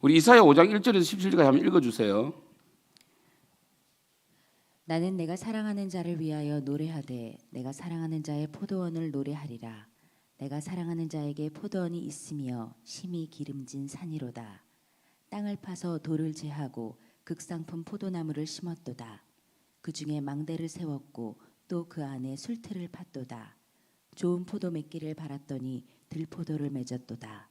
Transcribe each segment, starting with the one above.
우리 이사야 5장 1절에서 17절까지 한번 읽어 주세요. 나는 내가 사랑하는 자를 위하여 노래하되 내가 사랑하는 자의 포도원을 노래하리라. 내가 사랑하는 자에게 포도원이 있으며 심히 기름진 산이로다. 땅을 파서 돌을 제하고 극상품 포도나무를 심었도다. 그 중에 망대를 세웠고 또 그 안에 술틀을 팠도다. 좋은 포도 맺기를 바랐더니 들포도를 맺었도다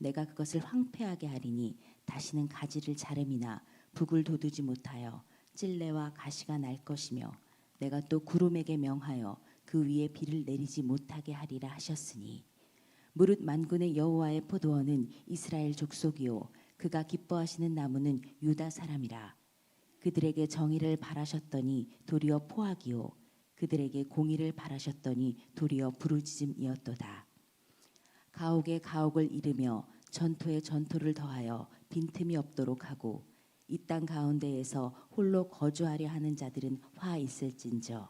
내가 그것을 황폐하게 하리니 다시는 가지를 자름이나 북을 돋우지 못하여 찔레와 가시가 날 것이며 내가 또 구름에게 명하여 그 위에 비를 내리지 못하게 하리라 하셨으니. 무릇 만군의 여호와의 포도원은 이스라엘 족속이요 그가 기뻐하시는 나무는 유다 사람이라. 그들에게 정의를 바라셨더니 도리어 포악이요 그들에게 공의를 바라셨더니 도리어 부르짖음이었도다 가옥에 가옥을 이르며 전토에 전토를 더하여 빈틈이 없도록 하고 이 땅 가운데에서 홀로 거주하려 하는 자들은 화 있을진저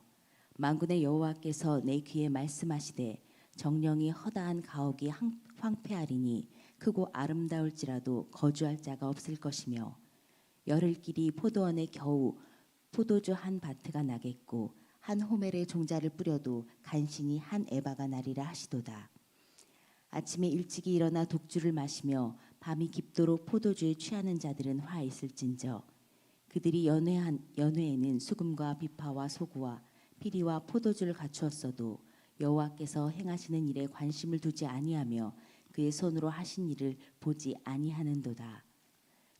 만군의 여호와께서 내 귀에 말씀하시되 정령이 허다한 가옥이 황- 황폐하리니 크고 아름다울지라도 거주할 자가 없을 것이며 열흘길이 포도원에 겨우 포도주 한 바트가 나겠고 한 호멜의 종자를 뿌려도 간신히 한 에바가 나리라 하시도다. 아침에 일찍이 일어나 독주를 마시며 밤이 깊도록 포도주에 취하는 자들은 화 있을진저 그들이 연회한 연회에는 수금과 비파와 소구와 피리와 포도주를 갖추었어도 여호와께서 행하시는 일에 관심을 두지 아니하며 그의 손으로 하신 일을 보지 아니하는도다.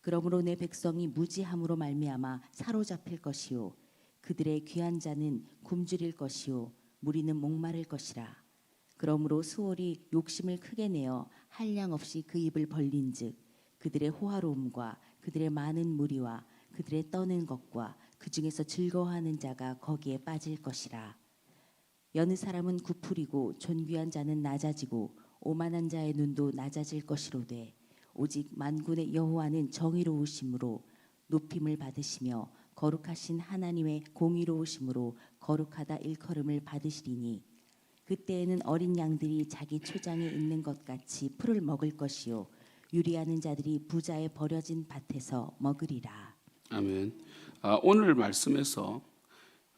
그러므로 내 백성이 무지함으로 말미암아 사로잡힐 것이요 그들의 귀한 자는 굶주릴 것이요 무리는 목마를 것이라. 그러므로 수월이 욕심을 크게 내어 한량 없이 그 입을 벌린즉 그들의 호화로움과 그들의 많은 무리와 그들의 떠는 것과 그 중에서 즐거워하는 자가 거기에 빠질 것이라. 여느 사람은 구풀이고 존귀한 자는 낮아지고 오만한 자의 눈도 낮아질 것이로되 오직 만군의 여호와는 정의로우심으로 높임을 받으시며 거룩하신 하나님의 공의로우심으로 거룩하다 일컬음을 받으시리니 그때에는 어린 양들이 자기 초장에 있는 것 같이 풀을 먹을 것이요 유리하는 자들이 부자의 버려진 밭에서 먹으리라. 아멘. 아, 오늘 말씀에서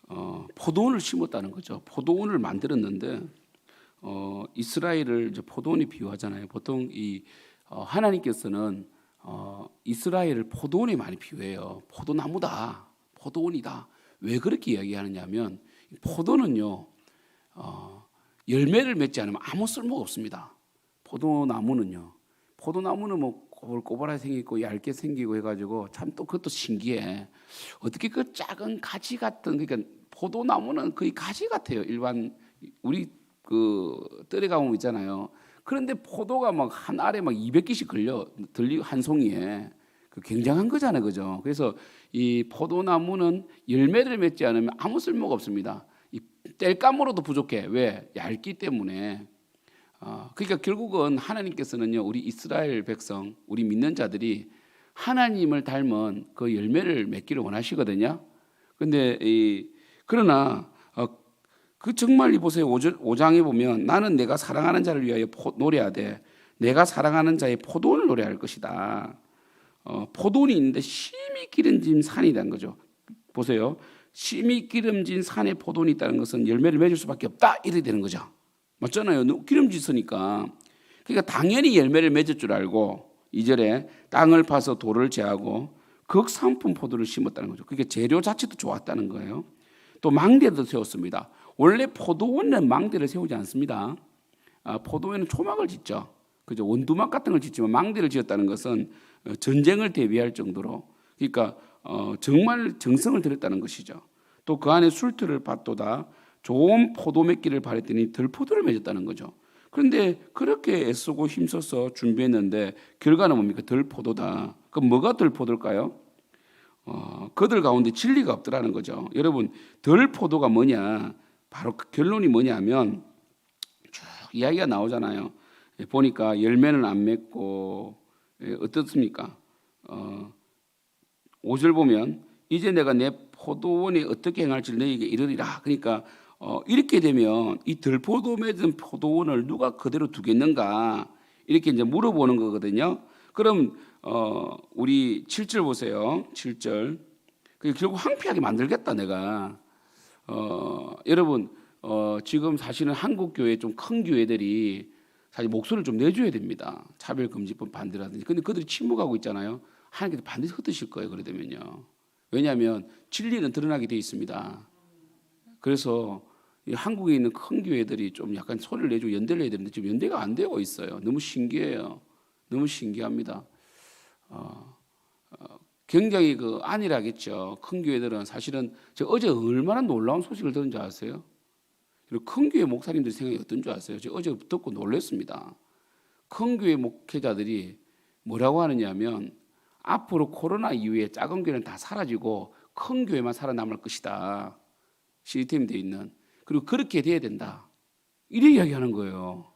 어, 포도원을 심었다는 거죠. 포도원을 만들었는데 어, 이스라엘을 이제 포도원이 비유하잖아요. 보통 이 어, 하나님께서는 어, 이스라엘을 포도원에 많이 비유해요. 포도나무다, 포도원이다. 왜 그렇게 이야기하느냐면 포도는요 어, 열매를 맺지 않으면 아무 쓸모가 없습니다. 포도나무는요. 포도나무는 뭐 꼬불꼬불하게 생기고 얇게 생기고 해가지고 참 또 그것도 신기해. 어떻게 그 작은 가지 같은 그러니까 포도나무는 거의 가지 같아요. 일반 우리 그 뜰에 가보면 있잖아요. 그런데 포도가 막 한 알에 막 200개씩 걸려 들리 한 송이에 그 굉장한 거잖아요, 그죠? 그래서 이 포도나무는 열매를 맺지 않으면 아무 쓸모가 없습니다. 이 땔감으로도 부족해. 왜? 얇기 때문에. 어, 그러니까 결국은 하나님께서는요, 우리 이스라엘 백성, 우리 믿는 자들이 하나님을 닮은 그 열매를 맺기를 원하시거든요. 근데 이 그러나 어, 그 정말 이 보세요. 5장에 보면 나는 내가 사랑하는 자를 위하여 포, 노래하되 내가 사랑하는 자의 포도원을 노래할 것이다. 어, 포도원이 있는데 심히 기름진 산이라는 거죠. 보세요. 심히 기름진 산에 포도원이 있다는 것은 열매를 맺을 수밖에 없다. 이렇게 되는 거죠. 맞잖아요. 기름지으니까. 그러니까 당연히 열매를 맺을 줄 알고 이절에 땅을 파서 돌을 제하고 극상품 포도를 심었다는 거죠. 그게 재료 자체도 좋았다는 거예요. 또 망대도 세웠습니다. 원래 포도원은 망대를 세우지 않습니다. 아, 포도원은 초막을 짓죠. 그죠? 원두막 같은 걸 짓지만 망대를 지었다는 것은 어, 전쟁을 대비할 정도로 그러니까 어, 정말 정성을 들였다는 것이죠. 또 그 안에 술틀을 받도다 좋은 포도 맺기를 바랬더니 들포도를 맺었다는 거죠. 그런데 그렇게 애쓰고 힘써서 준비했는데 결과는 뭡니까? 덜 포도다. 그럼 뭐가 덜 포도일까요? 어, 그들 가운데 진리가 없더라는 거죠. 여러분, 덜 포도가 뭐냐? 바로 그 결론이 뭐냐면 쭉 이야기가 나오잖아요. 예, 보니까 열매는 안 맺고 예, 어떻습니까? 어, 5절 보면 이제 내가 내 포도원에 어떻게 행할지 너에게 이르리라. 그러니까 어, 이렇게 되면 이 덜포도 맺은 포도원을 누가 그대로 두겠는가 이렇게 이제 물어보는 거거든요. 그럼 어, 우리 7절 보세요. 7절. 그 결국 황폐하게 만들겠다 내가. 어, 여러분 어, 지금 사실은 한국 교회 좀 큰 교회들이 사실 목소리를 좀 내줘야 됩니다. 차별 금지법 반대라든지. 근데 그들이 침묵하고 있잖아요. 하나님께서 반드시 흩으실 거예요. 그래 되면요. 왜냐하면 진리는 드러나게 돼 있습니다. 그래서 이 한국에 있는 큰 교회들이 좀 약간 소리를 내주고 연대를 해야 되는데 지금 연대가 안 되고 있어요. 너무 신기해요. 너무 신기합니다. 어, 어, 굉장히 그 안일하겠죠. 큰 교회들은 사실은 제가 어제 얼마나 놀라운 소식을 들은 줄 아세요? 그리고 큰 교회 목사님들 생각이 어떤 줄 아세요? 제가 어제 듣고 놀랐습니다. 큰 교회 목회자들이 뭐라고 하느냐면 앞으로 코로나 이후에 작은 교회는 다 사라지고 큰 교회만 살아남을 것이다. 시스템이 돼 있는 그리고 그렇게 돼야 된다. 이래 이야기 하는 거예요.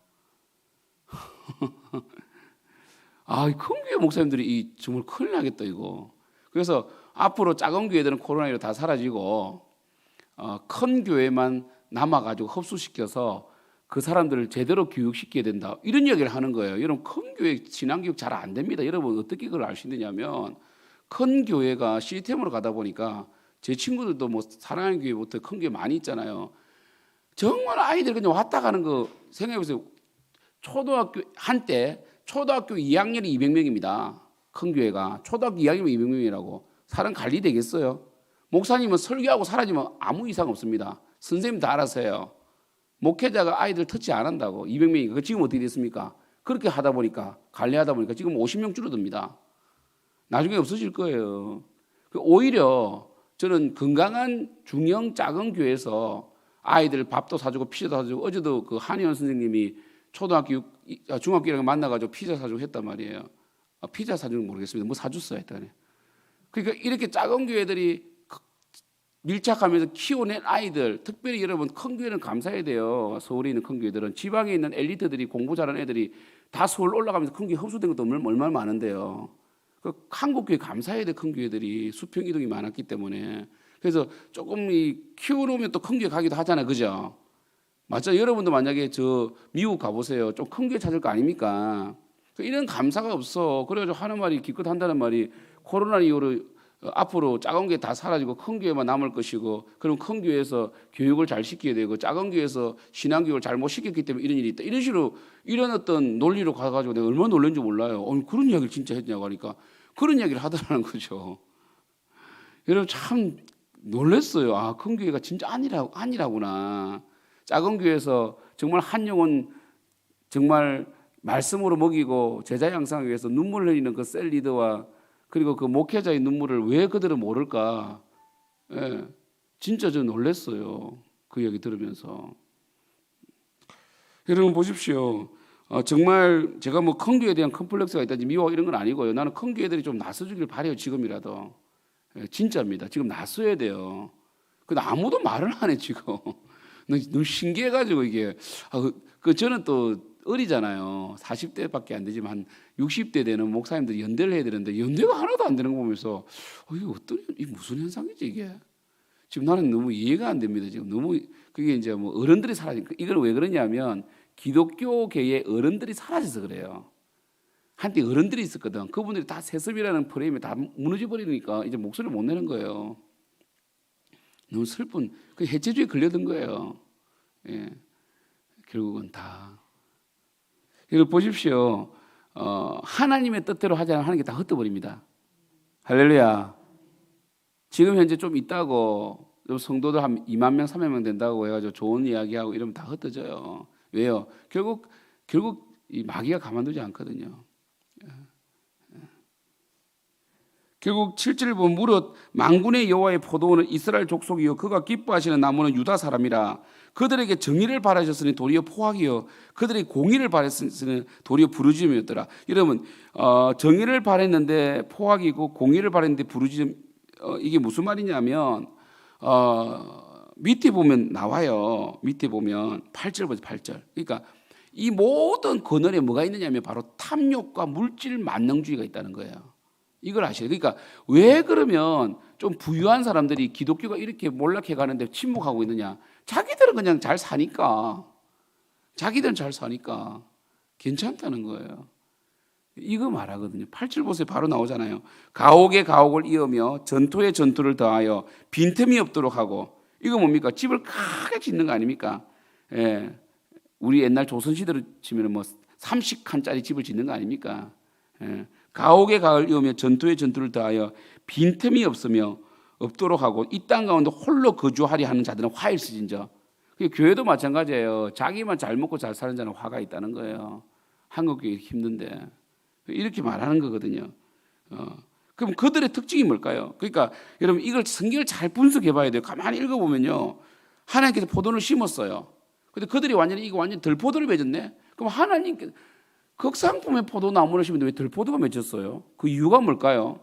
아, 큰 교회 목사님들이 이 정말 큰일 나겠다 이거. 그래서 앞으로 작은 교회들은 코로나19 다 사라지고 어, 큰 교회만 남아가지고 흡수시켜서 그 사람들을 제대로 교육시켜야 된다. 이런 이야기를 하는 거예요. 여러분 큰 교회 신앙교육 잘 안 됩니다. 여러분 어떻게 그걸 알 수 있느냐면 큰 교회가 시스템으로 가다 보니까 제 친구들도 뭐 사랑하는 교회부터 큰 교회 많이 있잖아요. 정말 아이들 그냥 왔다 가는 거 생각해 보세요. 초등학교 한때 초등학교 2학년이 200명입니다. 큰 교회가 초등학교 2학년이면 200명이라고 사람 관리 되겠어요? 목사님은 설교하고 사라지면 아무 이상 없습니다. 선생님 다 알아서 해요. 목회자가 아이들 터치 안 한다고 200명이니까 지금 어떻게 됐습니까? 그렇게 하다 보니까 관리하다 보니까 지금 50명 줄어듭니다. 나중에 없어질 거예요. 그 오히려 저는 건강한 중형 작은 교회에서 아이들 밥도 사주고 피자도 사주고 어제도 그 한의원 선생님이 초등학교 아, 중학교 1학년 만나가지고 피자 사주고 했단 말이에요. 아, 피자 사주는 모르겠습니다. 뭐 사줬어야 했다네. 그러니까 이렇게 작은 교회들이 그- 밀착하면서 키워낸 아이들, 특별히 여러분 큰 교회는 감사해야 돼요. 서울에 있는 큰 교회들은 지방에 있는 엘리트들이 공부 잘하는 애들이 다 서울 올라가면서 큰 교회 흡수된 것도 얼마나 많은데요. 그 한국 교회 감사해야 돼 큰 교회들이 수평 이동이 많았기 때문에 그래서 조금 이 키워놓으면 또 큰 교회 가기도 하잖아요, 그죠? 맞죠? 여러분도 만약에 저 미국 가보세요. 좀 큰 교회 찾을 거 아닙니까? 그 이런 감사가 없어. 그래가지고 하는 말이 기껏 한다는 말이 코로나 이후로 어, 앞으로 작은 교회 다 사라지고 큰 교회만 남을 것이고 그럼 큰 교회에서 교육을 잘 시켜야 되고 작은 교회에서 신앙 교육을 잘 못 시켰기 때문에 이런 일이 있다. 이런 식으로 이런 어떤 논리로 가가지고 내가 얼마나 놀란지 몰라요. 어, 그런 이야기를 진짜 했냐고 하니까 그런 이야기를 하더라는 거죠. 여러분 참 놀랐어요. 아, 큰 교회가 진짜 아니라, 아니라구나. 작은 교회에서 정말 한 영혼 정말 말씀으로 먹이고 제자 양상하기 위해서 눈물 흘리는 그 셀 리더와 그리고 그 목회자의 눈물을 왜 그들은 모를까? 예, 진짜 저 놀랐어요. 그 얘기 들으면서. 여러분 보십시오. 어, 정말 제가 뭐 큰 교회에 대한 컴플렉스가 있다든지 미워 이런 건 아니고요. 나는 큰 교회들이 좀 나서주길 바래요. 지금이라도. 예, 진짜입니다. 지금 나서야 돼요. 근데 아무도 말을 안 해 지금. 너무 신기해가지고 이게 아, 그, 그 저는 또 어리잖아요. 40대밖에 안 되지만 한 60대 되는 목사님들이 연대를 해야 되는데 연대가 하나도 안 되는 거 보면서 어, 이게 어떤 이 무슨 현상이지 이게? 지금 나는 너무 이해가 안 됩니다. 지금 너무 그게 이제 뭐 어른들이 사라진 이건 왜 그러냐면 기독교계의 어른들이 사라져서 그래요. 한때 어른들이 있었거든. 그분들이 다 세습이라는 프레임에 다 무너져 버리니까 이제 목소리를 못 내는 거예요. 너무 슬픈 그 해체주의에 걸려든 거예요. 예. 결국은 다. 여러분 보십시오. 어, 하나님의 뜻대로 하지 하는 게 다 흩어버립니다. 할렐루야. 지금 현재 좀 있다고 좀 성도들 한 2만 명, 3만 명 된다고 해가지고 좋은 이야기하고 이러면 다 흩어져요. 왜요? 결국 결국 이 마귀가 가만두지 않거든요. 결국 7절을 보면 무릇 만군의 여호와의 포도원은 이스라엘 족속이요 그가 기뻐하시는 나무는 유다 사람이라 그들에게 정의를 바라셨으니 도리어 포악이요 그들이 공의를 바랬으니 도리어 부르짖음이었더라. 여러분 어, 정의를 바랬는데 포악이고 공의를 바랬는데 부르짖음 어, 이게 무슨 말이냐면 어, 밑에 보면 나와요. 밑에 보면 8절 보세요. 8절. 그러니까 이 모든 근원에 뭐가 있느냐면 바로 탐욕과 물질 만능주의가 있다는 거예요. 이걸 아셔야 돼요. 그러니까 왜 그러면 좀 부유한 사람들이 기독교가 이렇게 몰락해 가는데 침묵하고 있느냐? 자기들은 그냥 잘 사니까. 자기들은 잘 사니까 괜찮다는 거예요. 이거 말하거든요. 8절 보세요. 바로 나오잖아요. 가옥에 가옥을 이으며 전투에 전투를 더하여 빈틈이 없도록 하고 이거 뭡니까? 집을 크게 짓는 거 아닙니까? 예. 우리 옛날 조선시대로 치면 뭐 30칸짜리 집을 짓는 거 아닙니까? 예. 가옥에 가을 이으며 전투에 전투를 더하여 빈틈이 없으며 없도록 하고 이 땅 가운데 홀로 거주하리 하는 자들은 화일 쓰진저. 그 교회도 마찬가지예요. 자기만 잘 먹고 잘 사는 자는 화가 있다는 거예요. 한국 교회 힘든데 이렇게 말하는 거거든요. 어. 그럼 그들의 특징이 뭘까요? 그러니까 여러분 이걸 성경을 잘 분석해 봐야 돼요. 가만히 읽어 보면요. 하나님께서 포도를 심었어요. 근데 그들이 완전히 이거 완전 덜포도를 맺었네. 그럼 하나님께 극상품의 포도나무를 심는데 왜 덜포도가 맺혔어요? 그 이유가 뭘까요?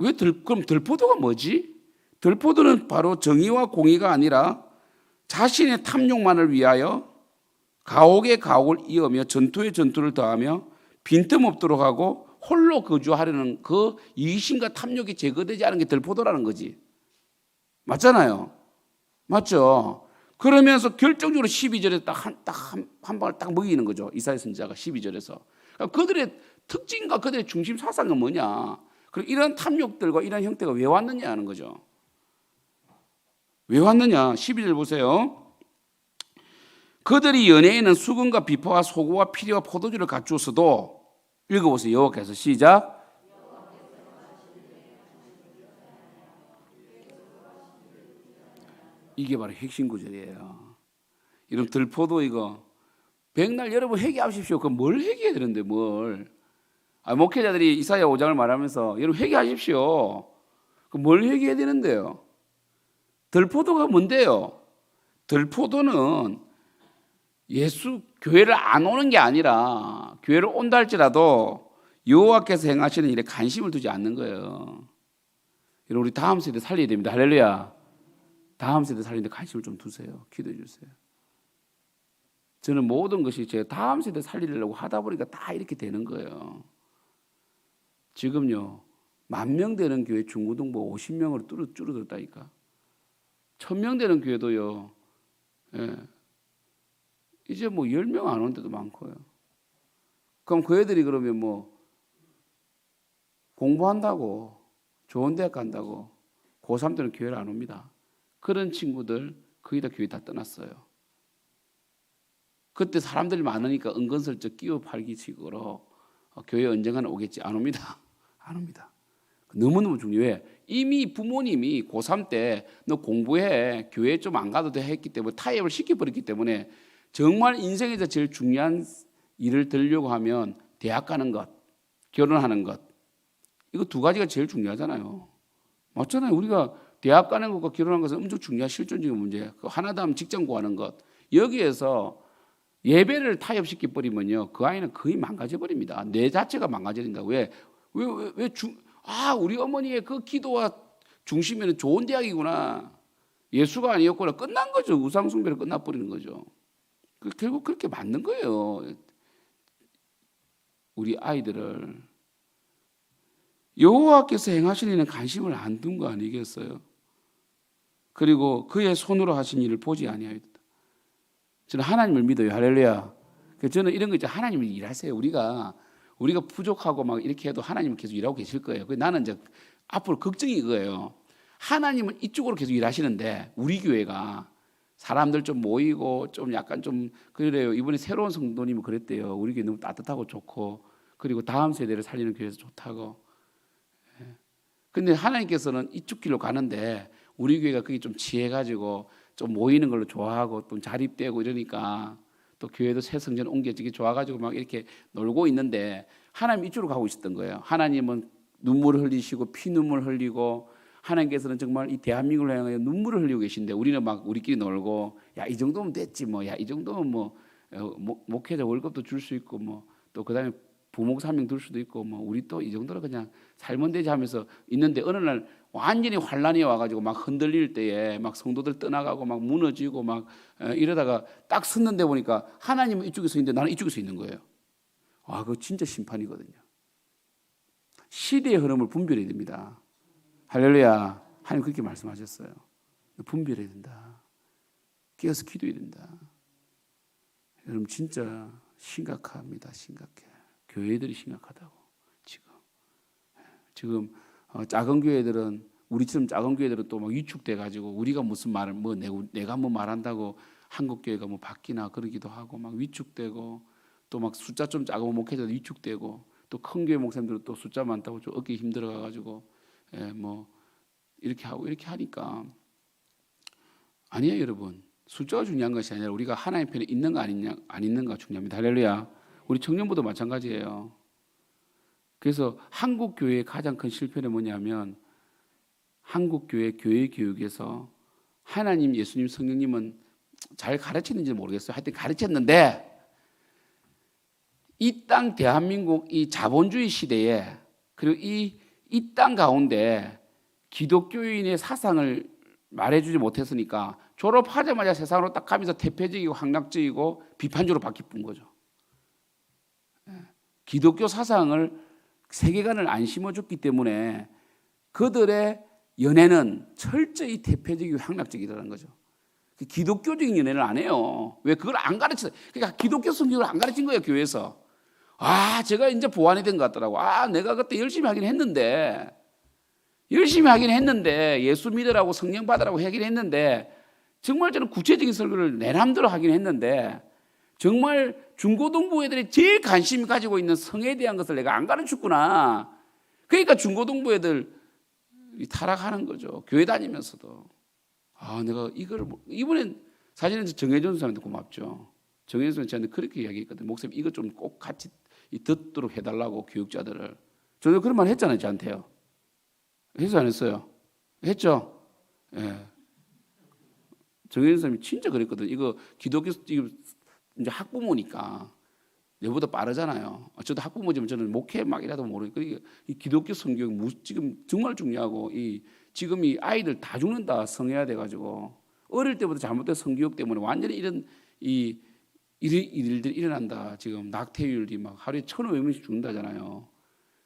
왜 덜, 그럼 덜포도가 뭐지? 덜포도는 바로 정의와 공의가 아니라 자신의 탐욕만을 위하여 가옥에 가옥을 이으며 전투에 전투를 더하며 빈틈 없도록 하고 홀로 거주하려는 그 이심과 탐욕이 제거되지 않은 게 덜포도라는 거지. 맞잖아요. 맞죠? 그러면서 결정적으로 12절에 딱 한 딱한 방을 딱 먹이는 거죠. 이사야 선지자가 12절에서. 그러니까 그들의 특징과 그들의 중심 사상은 뭐냐? 그리고 이런 탐욕들과 이런 형태가 왜 왔느냐 하는 거죠. 왜 왔느냐? 12절 보세요. 그들이 연애에는 수건과 비파와 소고와 피리와 포도주를 갖추었어도 읽어보세요. 여호와께서 시작. 이게 바로 핵심 구절이에요. 이런 들포도 이거 백날 여러분 회개하십시오. 그럼 뭘 회개해야 되는데 뭘? 아, 목회자들이 이사야 5장을 말하면서 여러분 회개하십시오. 그럼 뭘 회개해야 되는데요? 들포도가 뭔데요? 들포도는 예수 교회를 안 오는 게 아니라 교회를 온다 할지라도 여호와께서 행하시는 일에 관심을 두지 않는 거예요. 여러분 우리 다음 세대 살려야 됩니다. 할렐루야. 다음 세대 살리는데 관심을 좀 두세요. 기도해 주세요. 저는 모든 것이 제 다음 세대 살리려고 하다 보니까 다 이렇게 되는 거예요. 지금요 만 명 되는 교회 중고등부 50명으로 뚫어 줄어들었다니까. 천 명 되는 교회도요. 예. 이제 뭐 10명 안 오는 데도 많고요. 그럼 그 애들이 그러면 뭐 공부한다고 좋은 대학 간다고 고3 때는 교회를 안 옵니다. 그런 친구들 거의 다 교회 다 떠났어요. 그때 사람들이 많으니까 은근슬쩍 끼워 팔기 식으로 어, 교회 언젠가는 오겠지 안 옵니다. 안 옵니다. 너무너무 중요해. 이미 부모님이 고3 때 너 공부해 교회 좀 안 가도 돼 했기 때문에 타협을 시켜버렸기 때문에 정말 인생에서 제일 중요한 일을 들려고 하면 대학 가는 것, 결혼하는 것 이거 두 가지가 제일 중요하잖아요. 맞잖아요. 우리가 대학 가는 것과 결혼하는 것은 엄청 중요한 실존적인 문제예요. 그 하면 직장 구하는 것. 여기에서 예배를 타협시켜 버리면요. 그 아이는 거의 망가져 버립니다. 뇌 자체가 망가진다. 왜? 왜, 왜, 왜 중, 아, 우리 어머니의 그 기도와 중심에는 좋은 대학이구나. 예수가 아니었구나. 끝난 거죠. 우상숭배로 끝나버리는 거죠. 그 결국 그렇게 맞는 거예요. 우리 아이들을 여호와께서 일에 관심을 안 둔 거 아니겠어요? 그리고 그의 손으로 하신 일을 보지 아니하였다. 저는 하나님을 믿어요. 할렐루야. 저는 이런 거 있죠. 하나님을 일하세요. 우리가 우리가 부족하고 막 이렇게 해도 하나님은 계속 일하고 계실 거예요. 그 나는 이제 앞으로 걱정이 이거예요. 하나님은 이쪽으로 계속 일하시는데 우리 교회가 사람들 좀 모이고 좀 약간 좀 그래요. 이번에 새로운 성도님은 그랬대요. 우리 교회 너무 따뜻하고 좋고 그리고 다음 세대를 살리는 교회에서 좋다고. 예. 근데 하나님께서는 이쪽 길로 가는데 우리 교회가 그게 좀 취해가지고 좀 모이는 걸로 좋아하고 또 자립되고 이러니까 또 교회도 새 성전 옮겨지기 좋아가지고 막 이렇게 놀고 있는데 하나님 이쪽으로 가고 있었던 거예요. 하나님은 눈물을 흘리시고 피눈물 흘리고 하나님께서는 정말 이 대한민국을 향해 눈물을 흘리고 계신데 우리는 막 우리끼리 놀고 야 이 정도면 됐지 뭐 야 이 정도면 뭐 어, 목- 목회자 월급도 줄 수 있고 뭐 또 그다음에 부목 사명 들 수도 있고 뭐 우리 또 이 정도로 그냥 살면 되지 하면서 있는데 어느 날 완전히 환란이 와가지고 막 흔들릴 때에 막 성도들 떠나가고 막 무너지고 막 어, 이러다가 딱 섰는데 보니까 하나님은 이쪽에 서 있는데 나는 이쪽에 서 있는 거예요. 와, 그거 진짜 심판이거든요. 시대의 흐름을 분별해야 됩니다. 할렐루야. 하나님 그렇게 말씀하셨어요. 분별해야 된다. 깨어서 기도해야 된다. 여러분 진짜 심각합니다. 심각해. 교회들이 심각하다고 지금. 지금 어, 작은 교회들은 우리처럼 작은 교회들은 또 막 위축돼 가지고 우리가 무슨 말을 뭐 내, 내가 뭐 말한다고 한국 교회가 뭐 바뀌나 그러기도 하고 막 위축되고 또 막 숫자 좀 작은 목회자도 위축되고 또 큰 교회 목사님들은 또 숫자 많다고 좀 얻기 힘들어 가지고 예, 뭐 이렇게 하고 이렇게 하니까 아니에요, 여러분. 숫자가 중요한 것이 아니라 우리가 하나님 편에 있는 거 아니냐 안 있는가 중요합니다. 할렐루야. 우리 청년부도 마찬가지예요. 그래서 한국 교회의 가장 큰 실패는 뭐냐면 한국 교회 교회 교육에서 하나님, 예수님, 성령님은 잘 가르치는지 모르겠어요. 하여튼 가르쳤는데 이 땅 대한민국 이 자본주의 시대에 그리고 이 이 땅 가운데 기독교인의 사상을 말해주지 못했으니까 졸업하자마자 세상으로 딱 가면서 대표적이고 학락적이고 비판적으로 바뀌뿐 거죠. 예. 기독교 사상을 세계관을 안 심어줬기 때문에 그들의 연애는 철저히 대표적이고 향락적이라는 거죠. 그 기독교적인 연애를 안 해요. 왜 그걸 안 가르쳐? 그러니까 기독교 성경을 안 가르친 거예요 교회에서. 아, 제가 이제 보완이 된 것 같더라고. 아, 내가 그때 열심히 하긴 했는데, 열심히 하긴 했는데, 예수 믿으라고 성령 받으라고 하긴 했는데, 정말 저는 구체적인 설교를 내 맘대로 하긴 했는데, 정말 중고등부 애들이 제일 관심 가지고 있는 성에 대한 것을 내가 안 가르쳤구나. 그러니까 중고등부 애들 타락하는 거죠. 교회 다니면서도. 아, 내가 이걸, 뭐- 이번엔 사실은 정해준 사람한테 고맙죠. 정해준 사람 저한테 그렇게 이야기했거든요. 목사님, 이거 좀 꼭 같이 이 듣도록 해달라고 교육자들을. 저도 그런 말 했잖아요, 저한테요. 했어, 안 했어요? 했죠? 예. 정해준 사람이 진짜 그랬거든. 이거 기독교, 이거 이제 학부모니까 내보다 빠르잖아요. 저도 학부모지만 저는 목회 막 이라도 모르니까 이 기독교 무- 지금 정말 중요하고 이 지금 이 아이들 다 죽는다 성해야 돼가지고 어릴 때부터 잘못된 성교육 때문에 완전히 이런 이 일- 일들이 일어난다. 지금 낙태율이 막 하루에 1,500명씩 죽는다잖아요.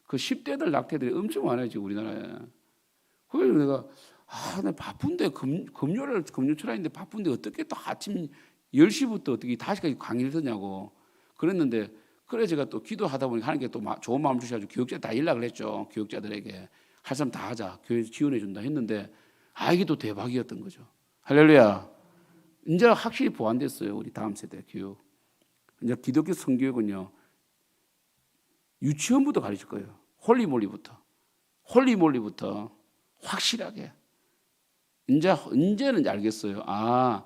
그 10대들 낙태들이 엄청 많아요 지금 우리나라에. 그래서 내가 아, 나 바쁜데 금, 금요일 금요철인데 바쁜데 어떻게 또 아침 10시부터 어떻게 5시까지 강의를 듣냐고 그랬는데 그래 제가 또 기도하다 보니까 하나님께 또 마- 좋은 마음 주셔가지고 교육자 다 연락을 했죠. 교육자들에게. 할 사람 다 하자. 교회 지원해 준다 했는데 아 이게 또 대박이었던 거죠. 할렐루야. 이제 확실히 보완됐어요 우리 다음 세대 교육. 이제 기독교 성교육은요 유치원부터 가르칠 거예요. 홀리몰리부터. 홀리몰리부터 확실하게. 이제 언제는 알겠어요. 아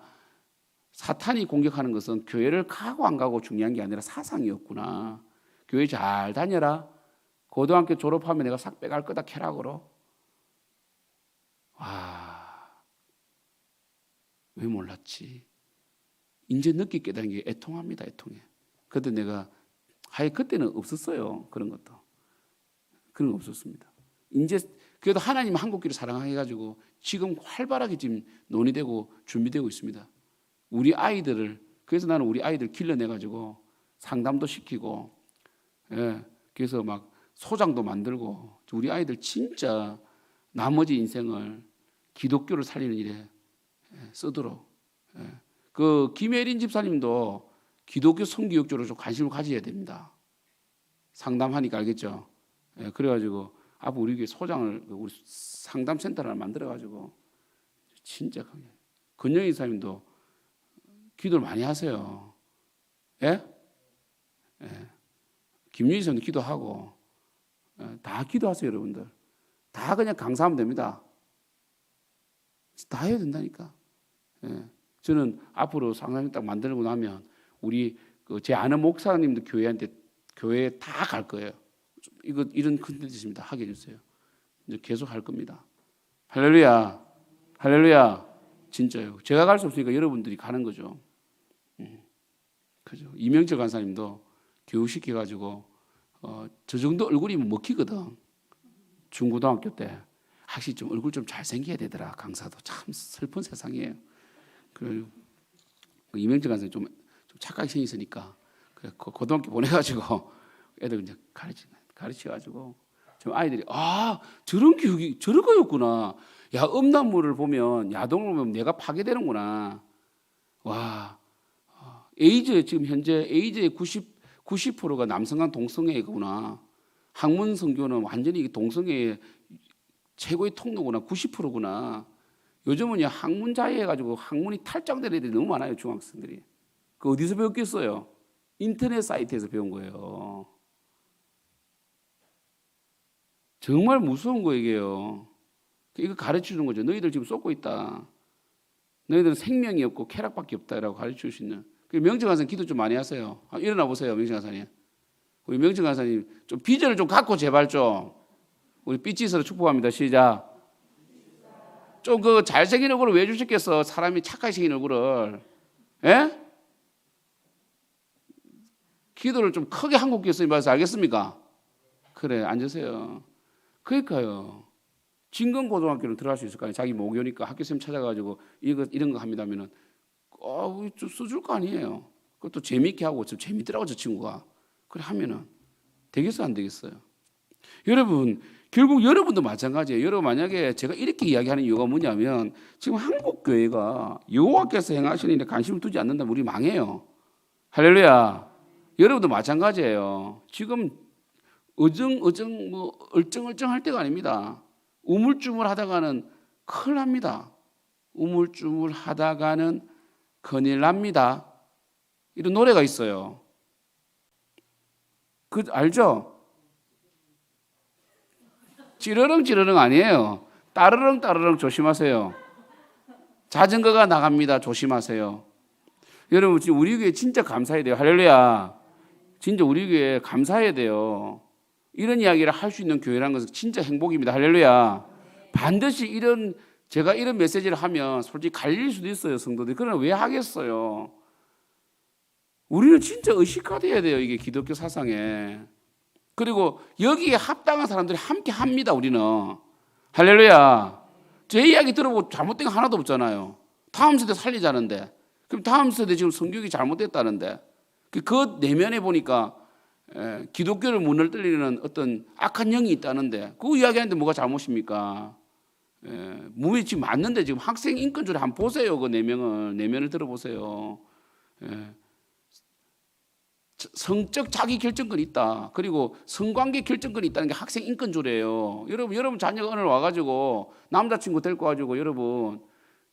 사탄이 공격하는 것은 교회를 가고 안 가고 중요한 게 아니라 사상이었구나. 교회 잘 다녀라. 고등학교 졸업하면 내가 싹 빼갈 거다 캐락으로. 와, 왜 몰랐지? 이제 늦게 깨달은 게 애통합니다, 애통해. 그때 내가 하여 그때는 없었어요. 그런 것도. 그런 거 없었습니다. 이제 그래도 하나님 한국교를 사랑해 가지고 지금 활발하게 지금 논의되고 준비되고 있습니다. 우리 아이들을 그래서 나는 우리 아이들 길러내 가지고 상담도 시키고 예, 그래서 막 소장도 만들고 우리 아이들 진짜 나머지 인생을 기독교를 살리는 일에 예, 쓰도록 예. 그 김혜린 집사님도 기독교 성교육 쪽으로 좀 관심을 가져야 됩니다. 상담하니까 알겠죠? 예, 그래가지고 앞으로 우리 교회 소장을 우리 상담센터를 만들어가지고 진짜 강해. 근영희 사님도 기도를 많이 하세요. 예? 예. 김유희 사님도 기도하고 예, 다 기도하세요, 여러분들. 다 그냥 강사하면 됩니다. 다 해야 된다니까. 예. 저는 앞으로 상담센터 만들고 나면 우리 그 제 아는 목사님도 교회한테 교회에 다 갈 거예요. 이거 이런 컨텐츠입니다. 하게 해주세요. 이제 계속 할 겁니다. 할렐루야, 할렐루야. 진짜요. 제가 갈 수 없으니까 여러분들이 가는 거죠. 음, 그죠. 이명철 간사님도 교육시켜 가지고 어, 저 정도 얼굴이면 먹히거든. 중고등학교 때 확실히 좀 얼굴 좀 잘생겨야 되더라. 강사도 참 슬픈 세상이에요. 그 이명철 간사님 좀, 좀 착하게 생겼으니까 그래 고- 고등학교 보내가지고 애들 이제 가르치 가르쳐가지고 좀 아이들이 아 저런 교육이 저런 거였구나. 야 음란물을 보면 야동을 보면 내가 파괴되는구나. 와 어, 에이즈 지금 현재 에이즈의 90 90%가 남성간 동성애구나. 학문 성교는 완전히 동성애의 최고의 통로구나. 90%구나. 요즘은 야 학문 자해 가지고 학문이 탈장되는 애들이 너무 많아요 중학생들이. 그 어디서 배웠겠어요? 인터넷 사이트에서 배운 거예요. 정말 무서운 거 이게요. 이거 가르쳐 주는 거죠. 너희들 지금 쏟고 있다. 너희들은 생명이 없고 쾌락밖에 없다라고 가르쳐 주시는. 그 명정 간사님 기도 좀 많이 하세요. 아, 일어나 보세요, 명정 간사님. 우리 명정 간사님 좀 비전을 좀 갖고 제발 좀 우리 삐치서로 축복합니다. 시작. 좀 그 잘생긴 얼굴을 왜 주셨겠어? 사람이 착하게 생긴 얼굴을. 예? 기도를 좀 크게 한국 교수님 말씀 알겠습니까? 그래 앉으세요. 그러니까요. 진건고등학교를 들어갈 수 있을 거 아니에요. 자기 모교니까 학교 쌤 찾아가지고 이거 이런 거 합니다면은 어, 좀 써줄 거 아니에요. 그것도 재미있게 하고 좀 재밌더라고 저 친구가. 그래 하면은 되겠어 안 되겠어요? 여러분 결국 여러분도 마찬가지예요. 여러분 만약에 제가 이렇게 이야기하는 이유가 뭐냐면 지금 한국 교회가 여호와께서 행하시는 일에 관심을 두지 않는다면 우리 망해요. 할렐루야. 여러분도 마찬가지예요. 지금 어정어정 뭐 얼쩡얼쩡 할 때가 아닙니다. 우물쭈물 하다가는 큰일 납니다. 우물쭈물 하다가는 큰일 납니다. 이런 노래가 있어요. 그 알죠? 찌르릉 찌르릉 아니에요. 따르릉 따르릉 조심하세요. 자전거가 나갑니다. 조심하세요. 여러분 지금 우리 교회 진짜 감사해야 돼요. 할렐루야. 진짜 우리 교회 감사해야 돼요. 이런 이야기를 할 수 있는 교회라는 것은 진짜 행복입니다. 할렐루야. 반드시 이런 제가 이런 메시지를 하면 솔직히 갈릴 수도 있어요, 성도들이. 그러나 왜 하겠어요? 우리는 진짜 의식화돼야 돼요, 이게 기독교 사상에. 그리고 여기에 합당한 사람들이 함께 합니다, 우리는. 할렐루야. 제 이야기 들어보고 잘못된 거 하나도 없잖아요. 다음 세대 살리자는데. 그럼 다음 세대 지금 성교육이 잘못됐다는데. 그- 그 내면에 보니까 에, 기독교를 문을 뚫리는 어떤 악한 영이 있다는데 그 이야기하는데 뭐가 잘못입니까? 에, 몸이 지금 맞는데 지금 학생 인권조례 한번 보세요. 그 내면을 내면을 들어보세요. 에, 성적 자기 결정권이 있다. 그리고 성관계 결정권이 있다는 게 학생 인권조례예요. 여러분 여러분 자녀가 오늘 와가지고 남자친구 데리고 와가지고 여러분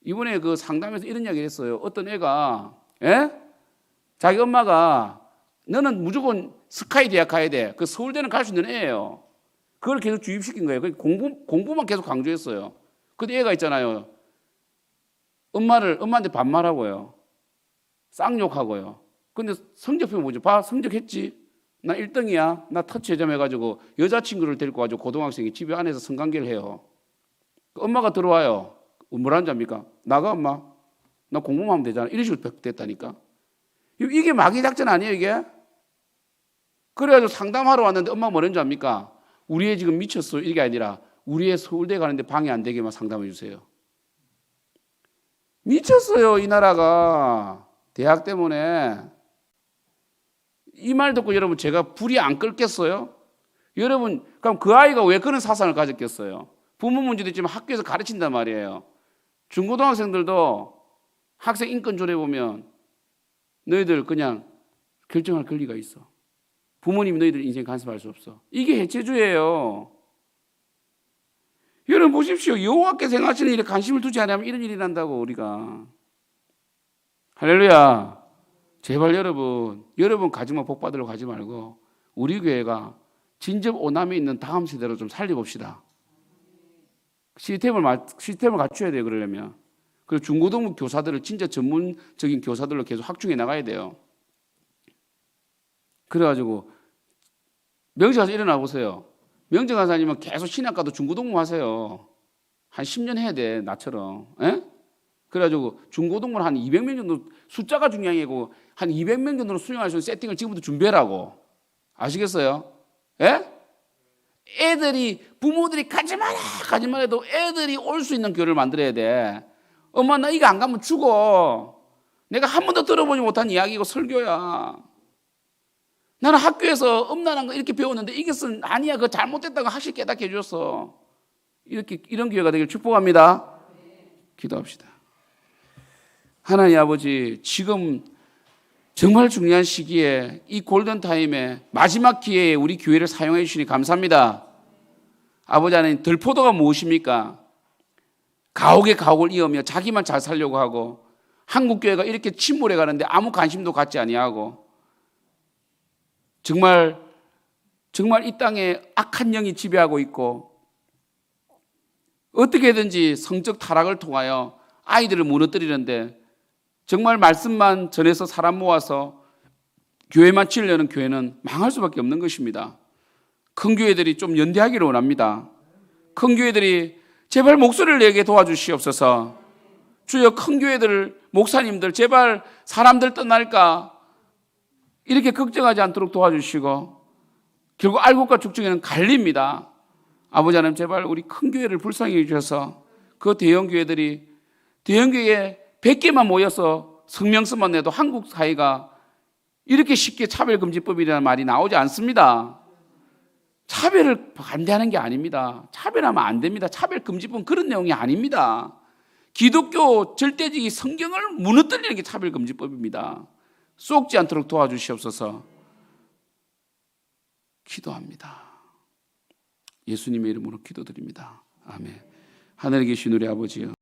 이번에 그 상담에서 이런 이야기를 했어요. 어떤 애가 예? 자기 엄마가 너는 무조건 스카이 대학 가야 돼. 그 서울대는 갈 수 있는 애예요. 그걸 계속 주입시킨 거예요. 그 공부 공부만 계속 강조했어요. 근데 애가 있잖아요. 엄마를 엄마한테 반말하고요. 쌍욕하고요. 근데 성적표 뭐죠? 봐 성적했지. 나 1등이야. 나 터치회점 해가지고 여자친구를 데리고 가지고 고등학생이 집에 안에서 성관계를 해요. 그 엄마가 들어와요. 뭐라는 잡니까? 나가 엄마. 나 공부만 하면 되잖아. 이런 식으로 됐다니까. 이게 마귀 작전 아니에요 이게? 그래가지고 상담하러 왔는데 엄마 뭐라는 줄 압니까? 우리 애 지금 미쳤어 이게 아니라 우리 애 서울대 가는데 방해 안 되게만 상담해 주세요. 미쳤어요 이 나라가 대학 때문에 이 말 듣고 여러분 제가 불이 안 끓겠어요? 여러분 그럼 그 아이가 왜 그런 사상을 가졌겠어요? 부모 문제도 있지만 학교에서 가르친단 말이에요. 중고등학생들도 학생 인권 조례 보면 너희들 그냥 결정할 권리가 있어. 부모님이 너희들 인생 간섭할 수 없어. 이게 해체주예요. 여러분 보십시오. 여호와께서 행하시는 일에 관심을 두지 않으면 이런 일이 난다고 우리가. 할렐루야. 제발 여러분, 여러분 가지만 복 받으러 가지 말고 우리 교회가 진접 오남에 있는 다음 세대로 좀 살려봅시다. 시스템을 마- 시스템을 갖춰야 돼요. 그러려면. 그리고 중고등부 교사들을 진짜 전문적인 교사들로 계속 확충해 나가야 돼요. 그래가지고 명재 가서 일어나 보세요. 명재 가사님은 계속 신학과도 중고등부 하세요. 한 10년 해야 돼 나처럼. 에? 그래가지고 중고등부를 한 200명 정도 숫자가 중요한 게고 한 200명 정도로 수용할 수 있는 세팅을 지금부터 준비해라고. 아시겠어요? 예? 애들이 부모들이 가지 마라 가지 마라 해도 애들이 올 수 있는 교회를 만들어야 돼. 엄마 나 이거 안 가면 죽어. 내가 한 번도 들어보지 못한 이야기고 설교야. 나는 학교에서 음란한 거 이렇게 배웠는데 이것은 아니야. 그거 잘못됐다고 확실히 깨닫게 해줬어. 이렇게 이런 기회가 되길 축복합니다. 기도합시다. 하나님 아버지 지금 정말 중요한 시기에 이 골든 타임에 마지막 기회에 우리 교회를 사용해 주시니 감사합니다. 아버지 하나님 들포도가 무엇입니까? 가옥에 가옥을 이으며 자기만 잘 살려고 하고 한국 교회가 이렇게 침몰해 가는데 아무 관심도 갖지 아니하고 정말 정말 이 땅에 악한 영이 지배하고 있고 어떻게든지 성적 타락을 통하여 아이들을 무너뜨리는데 정말 말씀만 전해서 사람 모아서 교회만 치려는 교회는 망할 수밖에 없는 것입니다. 큰 교회들이 좀 연대하기를 원합니다. 큰 교회들이 제발 목소리를 내게 도와주시옵소서. 주여 큰 교회들 목사님들 제발 사람들 떠날까 이렇게 걱정하지 않도록 도와주시고 결국 알곡과 죽중에는 갈립니다. 아버지 하나님 제발 우리 큰 교회를 불쌍히 해주셔서 그 대형 교회들이 대형 교회에 100개만 모여서 성명서만 내도 한국 사회가 이렇게 쉽게 차별금지법이라는 말이 나오지 않습니다. 차별을 반대하는 게 아닙니다. 차별하면 안 됩니다. 차별금지법 그런 내용이 아닙니다. 기독교 절대적인 성경을 무너뜨리는 게 차별금지법입니다. 쏙지 않도록 도와주시옵소서 기도합니다. 예수님의 이름으로 기도드립니다. 아멘. 하늘에 계신 우리 아버지요.